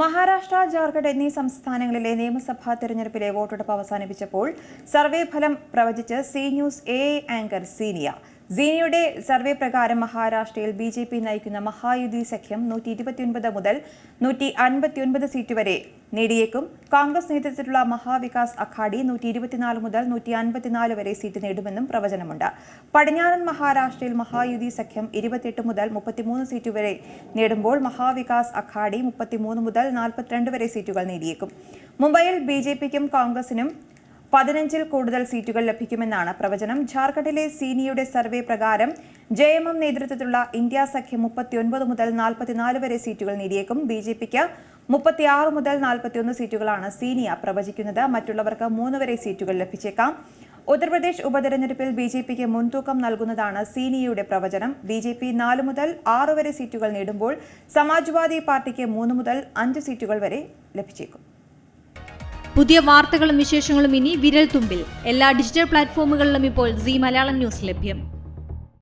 മഹാരാഷ്ട്ര ജാർഖണ്ഡ് എന്നീ സംസ്ഥാനങ്ങളിലെ നിയമസഭാ തെരഞ്ഞെടുപ്പിലെ വോട്ടെടുപ്പ് അവസാനിപ്പിച്ചപ്പോൾ സർവേ ഫലം പ്രവചിച്ച് സി ന്യൂസ് എ ആങ്കർ സീനിയ. സീനിയുടെ സർവേ പ്രകാരം മഹാരാഷ്ട്രയിൽ ബി ജെ പി നയിക്കുന്ന മഹായുതി സഖ്യം നൂറ്റി ഇരുപത്തിയൊൻപത് മുതൽ നൂറ്റി അൻപത്തിയൊൻപത് സീറ്റ് വരെ നേടിയേക്കും. കോൺഗ്രസ് നേതൃത്വത്തിലുള്ള മഹാവികാസ് അഘാഡി നൂറ്റി ഇരുപത്തിനാല് മുതൽ നൂറ്റി അൻപത്തിനാല് വരെ സീറ്റ് നേടുമെന്നും പ്രവചനമുണ്ട്. പടിഞ്ഞാറൻ മഹാരാഷ്ട്രയിൽ മഹായുതി സഖ്യം ഇരുപത്തിയെട്ട് മുതൽ മുപ്പത്തിമൂന്ന് സീറ്റ് വരെ നേടുമ്പോൾ മഹാവികാസ് അഘാഡി മുപ്പത്തിമൂന്ന് മുതൽ നാൽപ്പത്തിരണ്ട് വരെ സീറ്റുകൾ നേടിയേക്കും. മുംബൈയിൽ ബി ജെ പിക്കും കോൺഗ്രസിനും പതിനഞ്ചിൽ കൂടുതൽ സീറ്റുകൾ ലഭിക്കുമെന്നാണ് പ്രവചനം. ജാർഖണ്ഡിലെ സീനിയുടെ സർവേ പ്രകാരം ജെ എം എം നേതൃത്വത്തിലുള്ള ഇന്ത്യ സഖ്യം മുപ്പത്തിയൊൻപത് മുതൽ നാൽപ്പത്തിനാല് വരെ സീറ്റുകൾ നേടിയേക്കും. ബി ജെ പിക്ക് മുപ്പത്തിയാറ് മുതൽ നാൽപ്പത്തിയൊന്ന് സീറ്റുകളാണ് സീനിയ പ്രവചിക്കുന്നത്. മറ്റുള്ളവർക്ക് മൂന്ന് വരെ സീറ്റുകൾ ലഭിച്ചേക്കാം. ഉത്തർപ്രദേശ് ഉപതെരഞ്ഞെടുപ്പിൽ ബി ജെ പിക്ക് മുൻതൂക്കം നൽകുന്നതാണ് സീനിയയുടെ പ്രവചനം. ബി ജെ പി നാല് മുതൽ ആറ് വരെ സീറ്റുകൾ നേടുമ്പോൾ സമാജ്വാദി പാർട്ടിക്ക് മൂന്ന് മുതൽ അഞ്ച് സീറ്റുകൾ വരെ ലഭിച്ചേക്കും. പുതിയ വാർത്തകളും വിശേഷങ്ങളും ഇനി വിരൽ തുമ്പിൽ എല്ലാ ഡിജിറ്റൽ പ്ലാറ്റ്ഫോമുകളിലും ഇപ്പോൾ സി മലയാളം ന്യൂസ് ലഭ്യം.